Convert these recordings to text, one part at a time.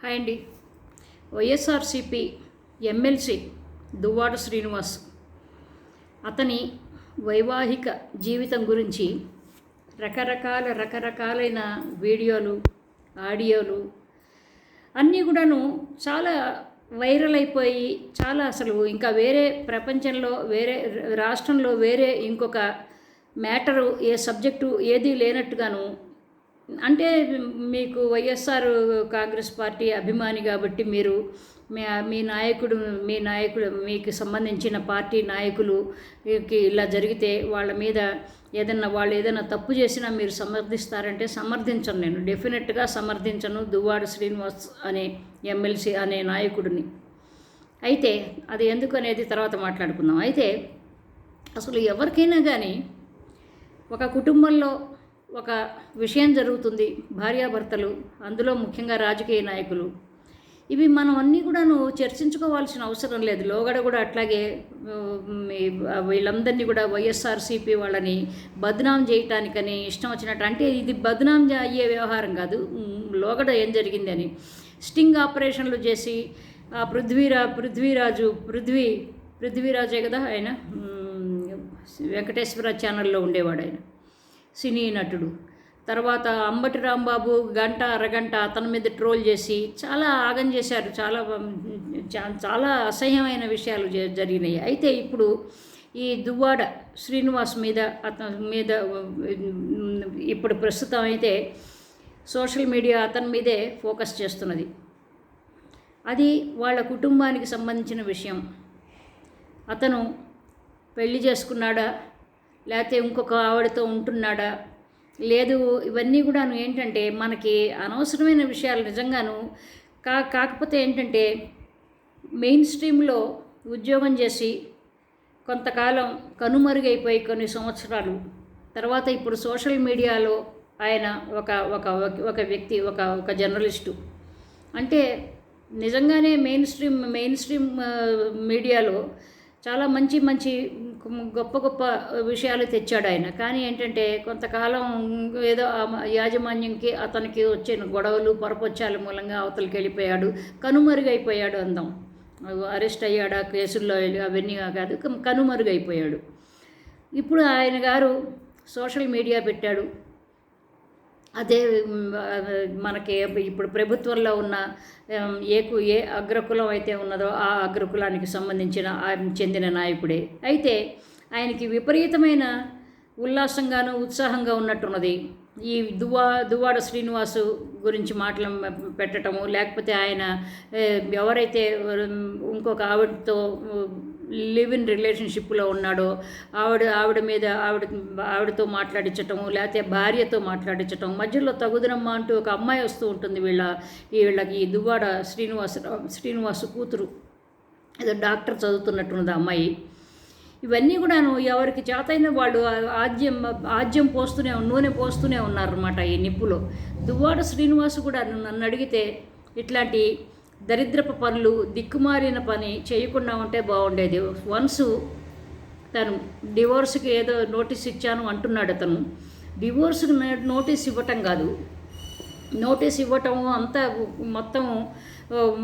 Hi అండి. YSRCP MLC Duvvada Srinivas. అతని వైవాహిక జీవితం గురించి రకరకాల రకరకాలైన వీడియోలు ఆడియోలు అన్నీ కూడాను చాలా వైరల్ అయిపోయి చాలా అసలు ఇంకా వేరే ప్రపంచంలో వేరే రాష్ట్రంలో వేరే ఇంకొక మ్యాటరు ఏ సబ్జెక్టు ఏదీ లేనట్టుగాను అంటే మీకు వైఎస్ఆర్ కాంగ్రెస్ పార్టీ అభిమాని కాబట్టి మీరు మీ మీ నాయకుడు మీ నాయకుడు మీకు సంబంధించిన పార్టీ నాయకులు కి ఇలా జరిగితే వాళ్ళ మీద ఏదైనా వాళ్ళు ఏదైనా తప్పు చేసినా మీరు సమర్థిస్తారంటే సమర్థించను నేను. డెఫినెట్గా సమర్థించను దువ్వాడ శ్రీనివాస్ అనే ఎమ్మెల్సీ అనే నాయకుడిని. అయితే అది ఎందుకు అనేది తర్వాత మాట్లాడుకుందాం. అయితే అసలు ఎవరికైనా కానీ ఒక కుటుంబంలో ఒక విషయం జరుగుతుంది. భార్యాభర్తలు అందులో ముఖ్యంగా రాజకీయ నాయకులు. ఇవి మనం అన్నీ కూడాను చర్చించుకోవాల్సిన అవసరం లేదు. లోగడ కూడా అట్లాగే వీళ్ళందరినీ కూడా వైఎస్ఆర్సీపీ వాళ్ళని బద్నాం చేయటానికని ఇష్టం వచ్చినట్టు అంటే ఇది బద్నాం అయ్యే వ్యవహారం కాదు. లోగడ ఏం జరిగింది అని. స్టింగ్ ఆపరేషన్లు చేసి ఆ పృథ్వీరా పృథ్వీరాజు పృథ్వీ పృథ్వీరాజే కదా ఆయన? వెంకటేశ్వర ఛానల్లో ఉండేవాడు ఆయన. సినీ నటుడు. తర్వాత అంబటి రాంబాబు గంట అరగంట అతని మీద ట్రోల్ చేసి చాలా ఆగం చేశారు. చాలా చా- చాలా అసహ్యమైన విషయాలు జ- జరిగినాయి. అయితే ఇప్పుడు ఈ దువ్వాడ శ్రీనివాస్ మీద అతని మీద ఇప్పుడు ప్రస్తుతం అయితే సోషల్ మీడియా అతని మీదే ఫోకస్ చేస్తున్నది. అది వాళ్ళ కుటుంబానికి సంబంధించిన విషయం. అతను పెళ్ళి చేసుకున్నాడా? లేకపోతే ఇంకొక ఆవిడతో ఉంటున్నాడా? లేదు ఇవన్నీ కూడాను ఏంటంటే మనకి అనవసరమైన విషయాలు నిజంగాను. కా కాకపోతే ఏంటంటే మెయిన్ స్ట్రీమ్లో ఉద్యోగం చేసి కొంతకాలం కనుమరుగైపోయి కొన్ని సంవత్సరాలు. తర్వాత ఇప్పుడు సోషల్ మీడియాలో ఆయన ఒక ఒక ఒక వ్యక్తి ఒక ఒక జర్నలిస్టు. అంటే నిజంగానే మెయిన్ స్ట్రీమ్ మెయిన్ స్ట్రీమ్ మీడియాలో చాలా మంచి మంచి గొప్ప గొప్ప విషయాలు తెచ్చాడు ఆయన. కానీ ఏంటంటే కొంతకాలం ఏదో యాజమాన్యంకి అతనికి వచ్చిన గొడవలు పొరపొచ్చాల మూలంగా అవతలకి వెళ్ళిపోయాడు. కనుమరుగైపోయాడు అందాం. అరెస్ట్ అయ్యాడా కేసుల్లో అవన్నీ కాదు కనుమరుగైపోయాడు. ఇప్పుడు ఆయన గారు సోషల్ మీడియా పెట్టాడు. అదే మనకి ఇప్పుడు ప్రభుత్వంలో ఉన్న ఏ కు ఏ అగ్రకులం అయితే ఉన్నదో ఆ అగ్రకులానికి సంబంధించిన చెందిన నాయకుడే. అయితే ఆయనకి విపరీతమైన ఉల్లాసంగాను ఉత్సాహంగా ఉన్నట్టున్నది. ఈ దువ్వా దువ్వాడ శ్రీనివాసు గురించి మాటలు పెట్టడము లేకపోతే ఆయన ఎవరైతే ఇంకొక ఆవిడతో లివ్ ఇన్ రిలేషన్షిప్లో ఉన్నాడో ఆవిడ ఆవిడ మీద ఆవిడ ఆవిడతో మాట్లాడించటము లేకపోతే భార్యతో మాట్లాడించటం మధ్యలో తగుదనమ్మ అంటూ ఒక అమ్మాయి వస్తూ ఉంటుంది వీళ్ళ ఈ వీళ్ళకి ఈ దువ్వాడ శ్రీనివాస శ్రీనివాసు కూతురు. ఏదో డాక్టర్ చదువుతున్నట్టున్నది ఆ అమ్మాయి. ఇవన్నీ కూడాను ఎవరికి చేతైన వాళ్ళు ఆ- ఆజ్యం ఆజ్యం పోస్తూనే నూనె పోస్తూనే ఉన్నారన్నమాట ఈ నిప్పులో. దువ్వాడ శ్రీనివాస్ కూడా నన్ను అడిగితే ఇట్లాంటి దరిద్రపు పనులు దిక్కుమారిన పని చేయకుండా ఉంటే బాగుండేది. వన్స్ తను డివోర్స్కి ఏదో నోటీస్ ఇచ్చాను అంటున్నాడు అతను. డివోర్స్కి నోటీస్ ఇవ్వటం కాదు. నోటీస్ ఇవ్వటం అంతా మొత్తం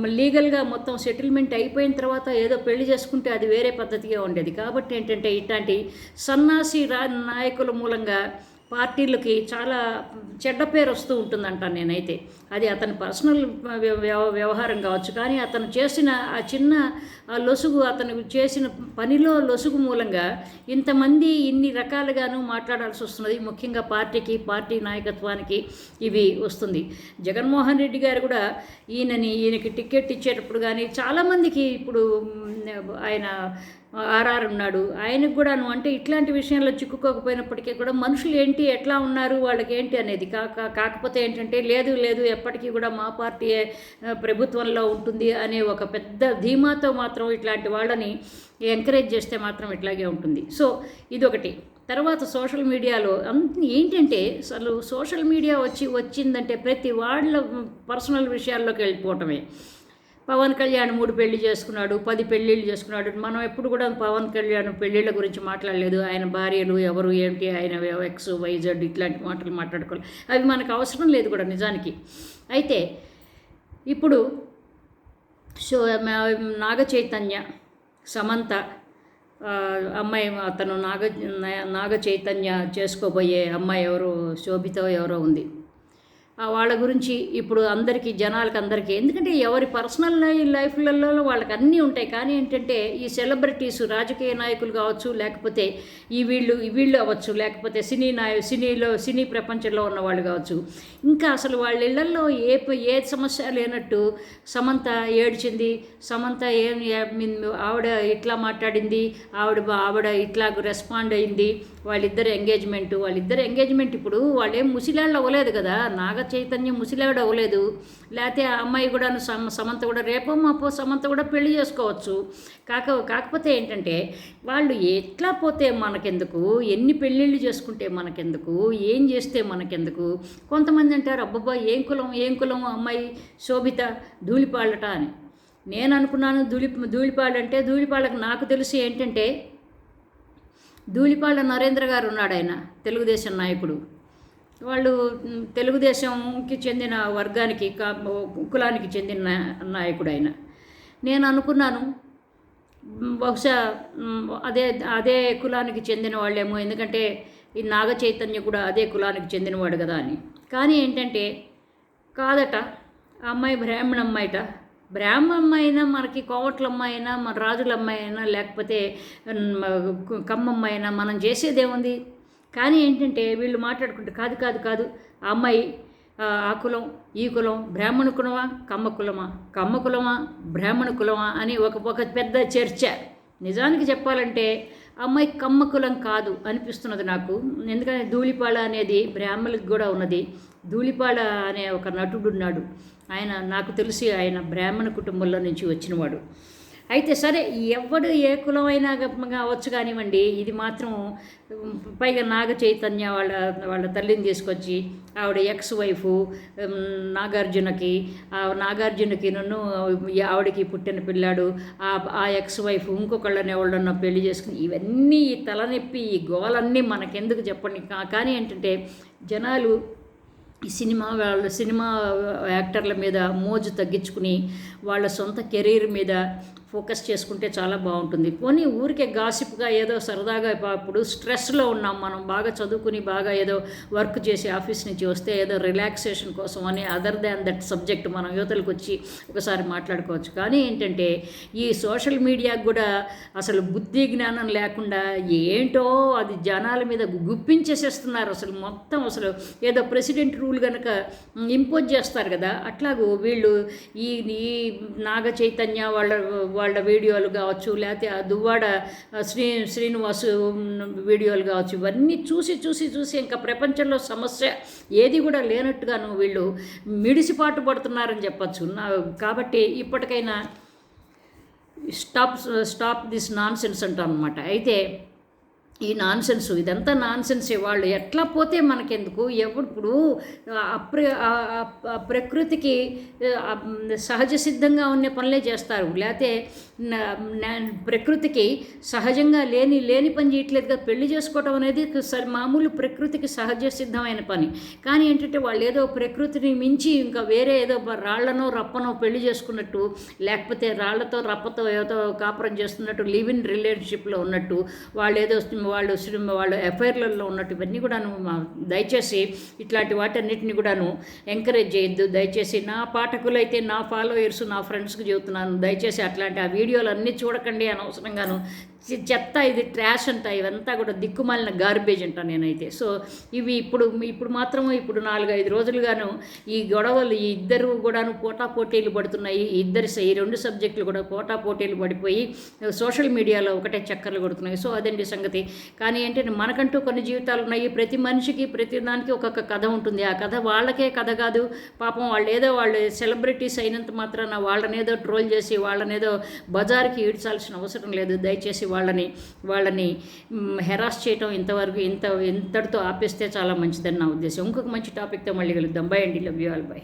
లీగల్గా మొత్తం సెటిల్మెంట్ అయిపోయిన తర్వాత ఏదో పెళ్ళి చేసుకుంటే అది వేరే పద్ధతిగా ఉండేది. కాబట్టి ఏంటంటే ఇట్లాంటి సన్నాసి రా నాయకుల మూలంగా పార్టీలకి చాలా చెడ్డ పేరు వస్తూ ఉంటుందంట నేనైతే. అది అతని పర్సనల్ వ్యవహారం కావచ్చు కానీ అతను చేసిన ఆ చిన్న ఆ లొసుగు అతను చేసిన పనిలో లొసుగు మూలంగా ఇంతమంది ఇన్ని రకాలుగాను మాట్లాడాల్సి వస్తున్నది. ముఖ్యంగా పార్టీకి పార్టీ నాయకత్వానికి ఇవి వస్తుంది. జగన్మోహన్ రెడ్డి గారు కూడా ఈయనని ఈయనకి టికెట్ ఇచ్చేటప్పుడు కానీ చాలామందికి ఇప్పుడు ఆయన ఆర్ఆర్ ఉన్నాడు. ఆయనకు కూడాను అంటే ఇట్లాంటి విషయాల్లో చిక్కుకోకపోయినప్పటికీ కూడా మనుషులు ఏంటి ఎట్లా ఉన్నారు వాళ్ళకి ఏంటి అనేది కాక కాకపోతే ఏంటంటే లేదు లేదు ఎప్పటికీ కూడా మా పార్టీ ప్రభుత్వంలో ఉంటుంది అనే ఒక పెద్ద ధీమాతో మాత్రం ఇట్లాంటి వాళ్ళని ఎంకరేజ్ చేస్తే మాత్రం ఇట్లాగే ఉంటుంది. సో ఇదొకటి. తర్వాత సోషల్ మీడియాలో ఏంటంటే అసలు సోషల్ మీడియా వచ్చి వచ్చిందంటే ప్రతి వాళ్ళ పర్సనల్ విషయాల్లోకి వెళ్ళిపోవటమే. పవన్ కళ్యాణ్ మూడు పెళ్ళి చేసుకున్నాడు పది పెళ్ళిళ్ళు చేసుకున్నాడు. మనం ఎప్పుడు కూడా పవన్ కళ్యాణ్ పెళ్ళిళ్ళ గురించి మాట్లాడలేదు. ఆయన భార్యలు ఎవరు ఏంటి ఆయన ఎక్స్ వైజెడ్ ఇట్లాంటి మాటలు మాట్లాడుకోవాలి అవి మనకు అవసరం లేదు కూడా నిజానికి. అయితే ఇప్పుడు సో నాగ చైతన్య సమంత అమ్మాయి అతను నాగ నాగ చైతన్య చేసుకోబోయే అమ్మాయి ఎవరు శోభితో ఎవరో ఉంది. వాళ్ళ గురించి ఇప్పుడు అందరికీ జనాలకి అందరికీ. ఎందుకంటే ఎవరి పర్సనల్ లైఫ్లలో వాళ్ళకి అన్నీ ఉంటాయి. కానీ ఏంటంటే ఈ సెలబ్రిటీస్ రాజకీయ నాయకులు కావచ్చు లేకపోతే ఈ వీళ్ళు ఈ వీళ్ళు అవ్వచ్చు లేకపోతే సినీ నాయ సినీలో సినీ ప్రపంచంలో ఉన్న వాళ్ళు కావచ్చు. ఇంకా అసలు వాళ్ళ ఇళ్ళలో ఏ ఏ సమస్య లేనట్టు సమంత ఏడ్చింది సమంత ఏం మీన్ ఆవిడ ఇట్లా మాట్లాడింది ఆవిడ ఆవిడ ఇట్లా రెస్పాండ్ అయింది వాళ్ళిద్దరు ఎంగేజ్మెంట్ వాళ్ళిద్దరు ఎంగేజ్మెంట్ ఇప్పుడు వాళ్ళేం ముసిలాళ్ళు అవ్వలేదు కదా. నాగ చైతన్యం ముసిలాడు అవ్వలేదు. లేకపోతే ఆ అమ్మాయి కూడా సమ సమంత కూడా రేపో మాపో సమంత కూడా పెళ్ళి చేసుకోవచ్చు. కాక కాకపోతే ఏంటంటే వాళ్ళు ఎట్లా పోతే మనకెందుకు? ఎన్ని పెళ్ళిళ్ళు చేసుకుంటే మనకెందుకు? ఏం చేస్తే మనకెందుకు? కొంతమంది అంటారు అబ్బబ్బా ఏం కులం ఏం కులం అమ్మాయి శోభిత ధూళిపాళ్ళట అని. నేను అనుకున్నాను ధూళి ధూళిపాళ్ళంటే ధూళిపాళ్ళకు నాకు తెలిసి ఏంటంటే ధూళిపాళ్ళ నరేంద్ర గారు ఉన్నాడు ఆయన తెలుగుదేశం నాయకుడు. వాళ్ళు తెలుగుదేశంకి చెందిన వర్గానికి కులానికి చెందిన నాయకుడు ఆయన నేను అనుకున్నాను బహుశా అదే అదే కులానికి చెందిన వాళ్ళేమో ఎందుకంటే ఈ నాగ చైతన్య కూడా అదే కులానికి చెందినవాడు కదా అని. కానీ ఏంటంటే కాదట ఆ అమ్మాయి బ్రాహ్మణ అమ్మాయిట. బ్రాహ్మణ అమ్మాయి అయినా మనకి కోవట్ల అమ్మాయి అయినా మన రాజుల అమ్మాయి అయినా లేకపోతే కమ్మమ్మ అయినా మనం చేసేదేముంది? కానీ ఏంటంటే వీళ్ళు మాట్లాడుకుంటే కాదు కాదు కాదు. ఆ అమ్మాయి ఆ కులం ఈ కులం బ్రాహ్మణ కులమా కమ్మ కులమా? కమ్మ కులమా బ్రాహ్మణ కులమా అని ఒక ఒక పెద్ద చర్చ. నిజానికి చెప్పాలంటే అమ్మాయి కమ్మ కులం కాదు అనిపిస్తున్నది నాకు. ఎందుకంటే ధూళిపాళ అనేది బ్రాహ్మణులకు కూడా ఉన్నది. ధూళిపాళ అనే ఒక నటుడు ఉన్నాడు. ఆయన నాకు తెలిసి ఆయన బ్రాహ్మణ కుటుంబంలో నుంచి వచ్చినవాడు. అయితే సరే ఎవడు ఏ కులమైనా కావచ్చు కానివ్వండి ఇది మాత్రం పైగా నాగ చైతన్య వాళ్ళ వాళ్ళ తల్లిని తీసుకొచ్చి ఆవిడ ఎక్స్ వైఫ్ నాగార్జునకి ఆ నాగార్జునకి నన్ను ఆవిడకి పుట్టిన పిల్లాడు ఆ ఆ ఎక్స్ వైఫ్ ఇంకొకళ్ళని ఎవళ్ళన్నా పెళ్ళి చేసుకుని ఇవన్నీ ఈ తలనొప్పి ఈ గోలన్నీ మనకెందుకు చెప్పండి. కానీ ఏంటంటే జనాలు ఈ సినిమా వాళ్ళ సినిమా యాక్టర్ల మీద మోజు తగ్గించుకుని వాళ్ళ సొంత కెరీర్ మీద ఫోకస్ చేసుకుంటే చాలా బాగుంటుంది. పోనీ ఊరికే గాసిప్గా ఏదో సరదాగా ఇప్పుడు స్ట్రెస్లో ఉన్నాం మనం బాగా చదువుకుని బాగా ఏదో వర్క్ చేసి ఆఫీస్ నుంచి వస్తే ఏదో రిలాక్సేషన్ కోసం అని అదర్ దాన్ దట్ సబ్జెక్ట్ మనం యువతలకు వచ్చి ఒకసారి మాట్లాడుకోవచ్చు. కానీ ఏంటంటే ఈ సోషల్ మీడియాకు కూడా అసలు బుద్ధి జ్ఞానం లేకుండా ఏంటో అది జనాల మీద గుప్పించేసేస్తున్నారు అసలు మొత్తం అసలు ఏదో ప్రెసిడెంట్ రూల్ కనుక ఇంపోజ్ చేస్తారు కదా అట్లాగూ వీళ్ళు ఈ ఈ నాగ చైతన్య వాళ్ళ వాళ్ళ వీడియోలు కావచ్చు లేకపోతే ఆ దువ్వాడ శ్రీ శ్రీనివాసు వీడియోలు కావచ్చు ఇవన్నీ చూసి చూసి చూసి ఇంకా ప్రపంచంలో సమస్య ఏది కూడా లేనట్టుగాను వీళ్ళు మిడిసిపాటు పడుతున్నారని చెప్పచ్చు. నా కాబట్టి ఇప్పటికైనా stop stop this nonsense అంటాం అనమాట అయితే ఈ నాన్సెన్స్ ఇదంతా నాన్సెన్స్. వాళ్ళు ఎట్లా పోతే మనకెందుకు? ఎప్పుడు అప్ర ప్రకృతికి సహజ సిద్ధంగా ఉన్న పనులే చేస్తారు. లేకపోతే ప్రకృతికి సహజంగా లేని లేని పని చేయట్లేదుగా పెళ్ళి చేసుకోవటం అనేది సరి మామూలు ప్రకృతికి సహజ సిద్ధమైన పని. కానీ ఏంటంటే వాళ్ళు ఏదో ప్రకృతిని మించి ఇంకా వేరే ఏదో రాళ్ళనో రప్పనో పెళ్ళి చేసుకున్నట్టు లేకపోతే రాళ్ళతో రప్పతో ఏదో కాపురం చేస్తున్నట్టు లివ్ ఇన్ రిలేషన్షిప్లో ఉన్నట్టు వాళ్ళు ఏదో వాళ్ళు సినిమా వాళ్ళు ఎఫ్ఐఆర్లలో ఉన్నట్టు ఇవన్నీ కూడాను మా- దయచేసి ఇట్లాంటి వాటన్నిటిని కూడాను ఎంకరేజ్ చేయొద్దు. దయచేసి నా పాఠకులైతే నా ఫాలోయర్స్ నా ఫ్రెండ్స్కి చెబుతున్నాను. దయచేసి అట్లాంటి ఆ వీడియోలు అన్నీ చూడకండి అనవసరంగాను. చెత్త ఇది ట్రాష్ అంట ఇవంతా కూడా దిక్కుమాలిన గార్బేజ్ అంట నేనైతే. సో ఇవి ఇప్పుడు ఇప్పుడు మాత్రం ఇప్పుడు నాలుగైదు రోజులుగాను ఈ గొడవలు ఈ ఇద్దరు కూడాను పోటా పోటీలు పడుతున్నాయి. ఇద్దరు ఈ రెండు సబ్జెక్టులు కూడా పోటా పోటీలు పడిపోయి సోషల్ మీడియాలో ఒకటే చక్కర్లు కొడుతున్నాయి. సో అదండి సంగతి? కానీ ఏంటంటే మనకంటూ కొన్ని జీవితాలు ఉన్నాయి. ప్రతి మనిషికి ప్రతి దానికి ఒక్కొక్క కథ ఉంటుంది. ఆ కథ వాళ్ళకే కథ కాదు. పాపం వాళ్ళు ఏదో వాళ్ళు సెలబ్రిటీస్ అయినంత మాత్రాన వాళ్ళనేదో ట్రోల్ చేసి వాళ్ళనేదో బజార్కి ఈడ్చాల్సిన అవసరం లేదు. దయచేసి వాళ్ళని వాళ్ళని హెరాస్ చేయటం ఇంతవరకు ఇంత ఇంతటితో ఆపేస్తే చాలా మంచిదని నా ఉద్దేశం. ఇంకొక మంచి టాపిక్తో మళ్ళీ కలుద్దాం. బై అండి. Love you all by